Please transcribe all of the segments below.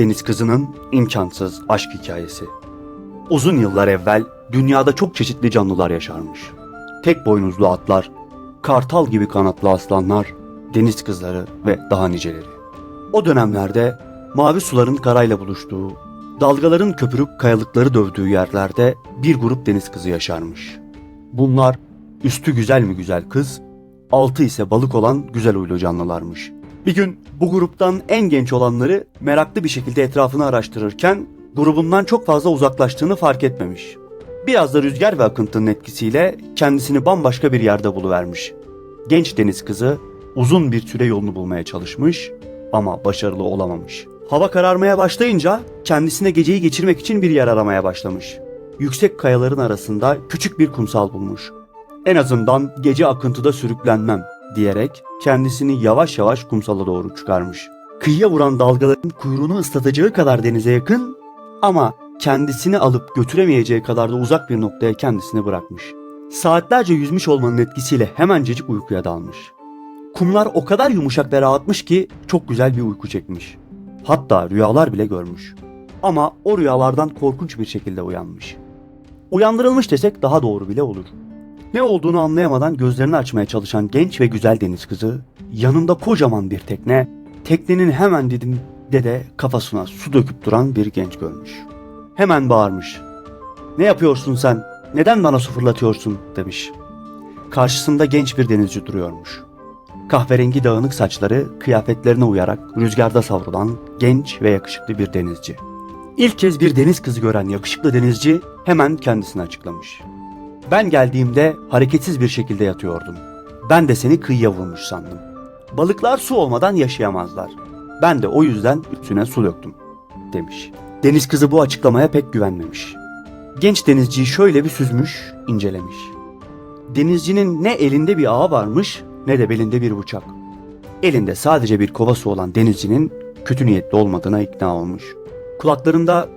Deniz kızının imkansız aşk hikayesi. Uzun yıllar evvel dünyada çok çeşitli canlılar yaşarmış. Tek boynuzlu atlar, kartal gibi kanatlı aslanlar, deniz kızları ve daha niceleri. O dönemlerde mavi suların karayla buluştuğu, dalgaların köpürüp kayalıkları dövdüğü yerlerde bir grup deniz kızı yaşarmış. Bunlar üstü güzel mi güzel kız, altı ise balık olan güzel huylu canlılarmış. Bir gün bu gruptan en genç olanları meraklı bir şekilde etrafını araştırırken grubundan çok fazla uzaklaştığını fark etmemiş. Biraz da rüzgar ve akıntının etkisiyle kendisini bambaşka bir yerde buluvermiş. Genç deniz kızı uzun bir süre yolunu bulmaya çalışmış ama başarılı olamamış. Hava kararmaya başlayınca kendisine geceyi geçirmek için bir yer aramaya başlamış. Yüksek kayaların arasında küçük bir kumsal bulmuş. En azından gece akıntıda sürüklenmem diyerek kendisini yavaş yavaş kumsala doğru çıkarmış. Kıyıya vuran dalgaların kuyruğunu ıslatacağı kadar denize yakın ama kendisini alıp götüremeyeceği kadar da uzak bir noktaya kendisini bırakmış. Saatlerce yüzmüş olmanın etkisiyle hemencecik uykuya dalmış. Kumlar o kadar yumuşak ve rahatmış ki çok güzel bir uyku çekmiş. Hatta rüyalar bile görmüş. Ama o rüyalardan korkunç bir şekilde uyanmış. Uyandırılmış desek daha doğru bile olur. Ne olduğunu anlayamadan gözlerini açmaya çalışan genç ve güzel deniz kızı yanında kocaman bir tekne, teknenin hemen dibinde de kafasına su döküp duran bir genç görmüş. Hemen bağırmış. Ne yapıyorsun sen? Neden bana su fırlatıyorsun? demiş. Karşısında genç bir denizci duruyormuş. Kahverengi dağınık saçları kıyafetlerine uyarak rüzgarda savrulan genç ve yakışıklı bir denizci. İlk kez bir deniz kızı gören yakışıklı denizci hemen kendisini açıklamış. Ben geldiğimde hareketsiz bir şekilde yatıyordun. Ben de seni kıyıya vurmuş sandım. Balıklar su olmadan yaşayamazlar. Ben de o yüzden üstüne su döktüm, demiş. Deniz kızı bu açıklamaya pek güvenmemiş. Genç denizciyi şöyle bir süzmüş, incelemiş. Denizcinin ne elinde bir ağı varmış ne de belinde bir bıçak. Elinde sadece bir kovası olan denizcinin kötü niyetli olmadığına ikna olmuş. Kulaklarında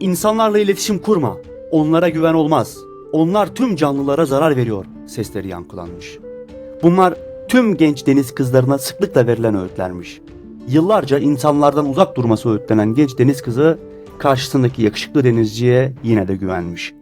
insanlarla iletişim kurma, onlara güven olmaz, onlar tüm canlılara zarar veriyor sesleri yankılanmış. Bunlar tüm genç deniz kızlarına sıklıkla verilen öğütlermiş. Yıllarca insanlardan uzak durması öğütlenen genç deniz kızı karşısındaki yakışıklı denizciye yine de güvenmiş.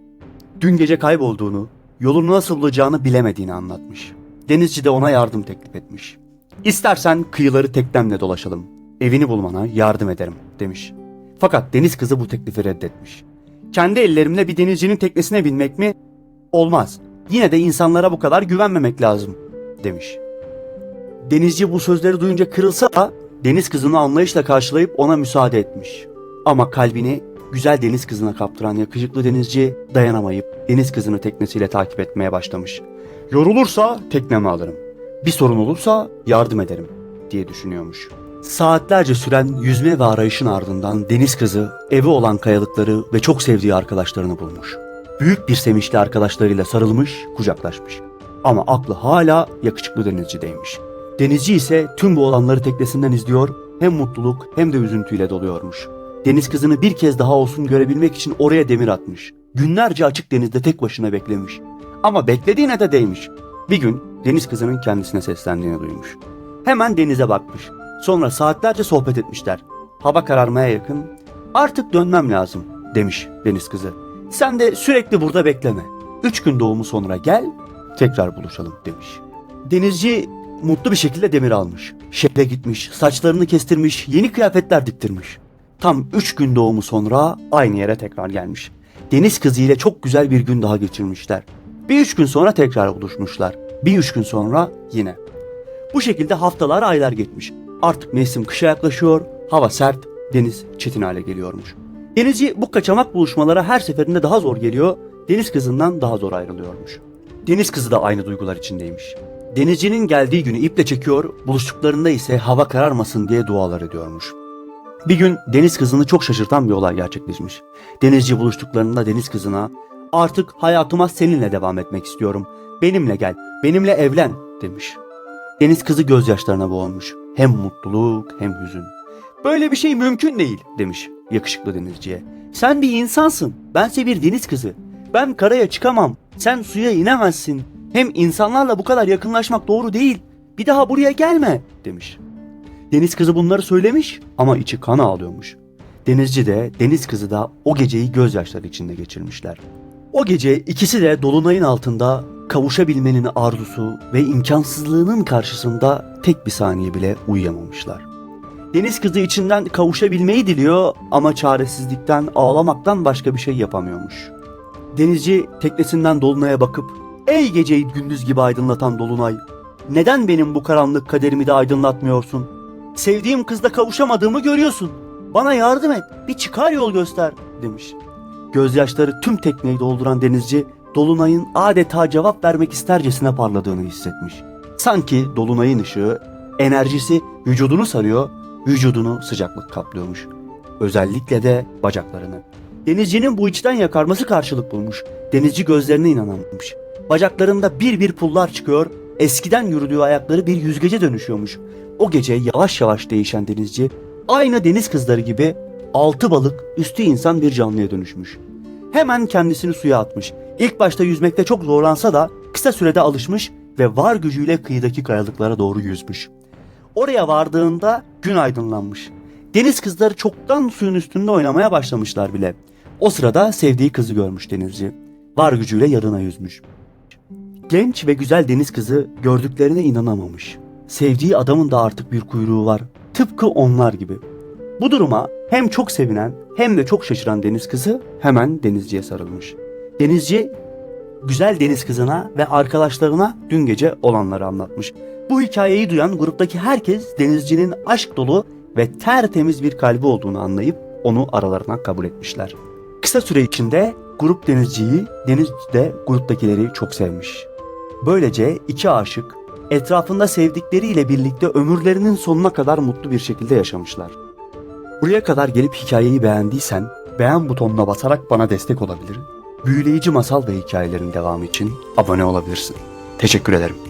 Dün gece kaybolduğunu, yolunu nasıl bulacağını bilemediğini anlatmış. Denizci de ona yardım teklif etmiş. İstersen kıyıları teknemle dolaşalım. Evini bulmana yardım ederim demiş. Fakat deniz kızı bu teklifi reddetmiş. Kendi ellerimle bir denizcinin teknesine binmek mi? Olmaz. Yine de insanlara bu kadar güvenmemek lazım demiş. Denizci bu sözleri duyunca kırılsa da deniz kızını anlayışla karşılayıp ona müsaade etmiş. Ama kalbini güzel deniz kızına kaptıran yakışıklı denizci dayanamayıp deniz kızını teknesiyle takip etmeye başlamış. Yorulursa teknemi alırım. Bir sorun olursa yardım ederim diye düşünüyormuş. Saatlerce süren yüzme ve arayışın ardından deniz kızı evi olan kayalıkları ve çok sevdiği arkadaşlarını bulmuş. Büyük bir sevinçle arkadaşlarıyla sarılmış, kucaklaşmış. Ama aklı hala yakışıklı denizcideymiş. Denizci ise tüm bu olanları teknesinden izliyor, hem mutluluk hem de üzüntüyle doluyormuş. Deniz kızını bir kez daha olsun görebilmek için oraya demir atmış. Günlerce açık denizde tek başına beklemiş. Ama beklediğine de değmiş. Bir gün deniz kızının kendisine seslendiğini duymuş. Hemen denize bakmış. Sonra saatlerce sohbet etmişler. Hava kararmaya yakın. Artık dönmem lazım demiş deniz kızı. Sen de sürekli burada bekleme. Üç gün doğumu sonra gel tekrar buluşalım demiş. Denizci mutlu bir şekilde demir almış. Şehre gitmiş, saçlarını kestirmiş, yeni kıyafetler diktirmiş. Tam üç gün doğumu sonra aynı yere tekrar gelmiş. Deniz kızı ile çok güzel bir gün daha geçirmişler. Bir üç gün sonra tekrar buluşmuşlar. Bir üç gün sonra yine. Bu şekilde haftalar aylar geçmiş. Artık mevsim kışa yaklaşıyor, hava sert, deniz çetin hale geliyormuş. Denizci bu kaçamak buluşmalara her seferinde daha zor geliyor, deniz kızından daha zor ayrılıyormuş. Deniz kızı da aynı duygular içindeymiş. Denizcinin geldiği günü iple çekiyor, buluştuklarında ise hava kararmasın diye dualar ediyormuş. Bir gün deniz kızını çok şaşırtan bir olay gerçekleşmiş. Denizci buluştuklarında deniz kızına artık hayatıma seninle devam etmek istiyorum. Benimle gel, benimle evlen demiş. Deniz kızı gözyaşlarına boğulmuş. Hem mutluluk hem hüzün. Böyle bir şey mümkün değil demiş yakışıklı denizciye. Sen bir insansın. Bense bir deniz kızı. Ben karaya çıkamam. Sen suya inemezsin. Hem insanlarla bu kadar yakınlaşmak doğru değil. Bir daha buraya gelme demiş. Deniz kızı bunları söylemiş ama içi kan ağlıyormuş. Denizci de deniz kızı da o geceyi gözyaşları içinde geçirmişler. O gece ikisi de dolunayın altında kavuşabilmenin arzusu ve imkansızlığının karşısında tek bir saniye bile uyuyamamışlar. Deniz kızı içinden kavuşabilmeyi diliyor ama çaresizlikten ağlamaktan başka bir şey yapamıyormuş. Denizci teknesinden dolunaya bakıp ''Ey geceyi gündüz gibi aydınlatan dolunay, neden benim bu karanlık kaderimi de aydınlatmıyorsun? Sevdiğim kızla kavuşamadığımı görüyorsun. Bana yardım et, bir çıkar yol göster.'' demiş. Gözyaşları tüm tekneyi dolduran denizci dolunayın adeta cevap vermek istercesine parladığını hissetmiş. Sanki dolunayın ışığı, enerjisi vücudunu sarıyor, vücudunu sıcaklık kaplıyormuş. Özellikle de bacaklarını. Denizcinin bu içten yakarması karşılık bulmuş. Denizci gözlerine inanamamış. Bacaklarında bir bir pullar çıkıyor, eskiden yürüdüğü ayakları bir yüzgece dönüşüyormuş. O gece yavaş yavaş değişen denizci, aynı deniz kızları gibi altı balık, üstü insan bir canlıya dönüşmüş. Hemen kendisini suya atmış. İlk başta yüzmekte çok zorlansa da kısa sürede alışmış ve var gücüyle kıyıdaki kayalıklara doğru yüzmüş. Oraya vardığında gün aydınlanmış. Deniz kızları çoktan suyun üstünde oynamaya başlamışlar bile. O sırada sevdiği kızı görmüş denizci. Var gücüyle yarına yüzmüş. Genç ve güzel deniz kızı gördüklerine inanamamış. Sevdiği adamın da artık bir kuyruğu var. Tıpkı onlar gibi. Bu duruma hem çok sevinen hem de çok şaşıran deniz kızı hemen denizciye sarılmış. Denizci güzel deniz kızına ve arkadaşlarına dün gece olanları anlatmış. Bu hikayeyi duyan gruptaki herkes denizcinin aşk dolu ve tertemiz bir kalbi olduğunu anlayıp onu aralarına kabul etmişler. Kısa süre içinde grup denizciyi, denizci de gruptakileri çok sevmiş. Böylece iki aşık etrafında sevdikleriyle birlikte ömürlerinin sonuna kadar mutlu bir şekilde yaşamışlar. Buraya kadar gelip hikayeyi beğendiysen beğen butonuna basarak bana destek olabilir. Büyüleyici masal ve hikayelerin devamı için abone olabilirsin. Teşekkür ederim.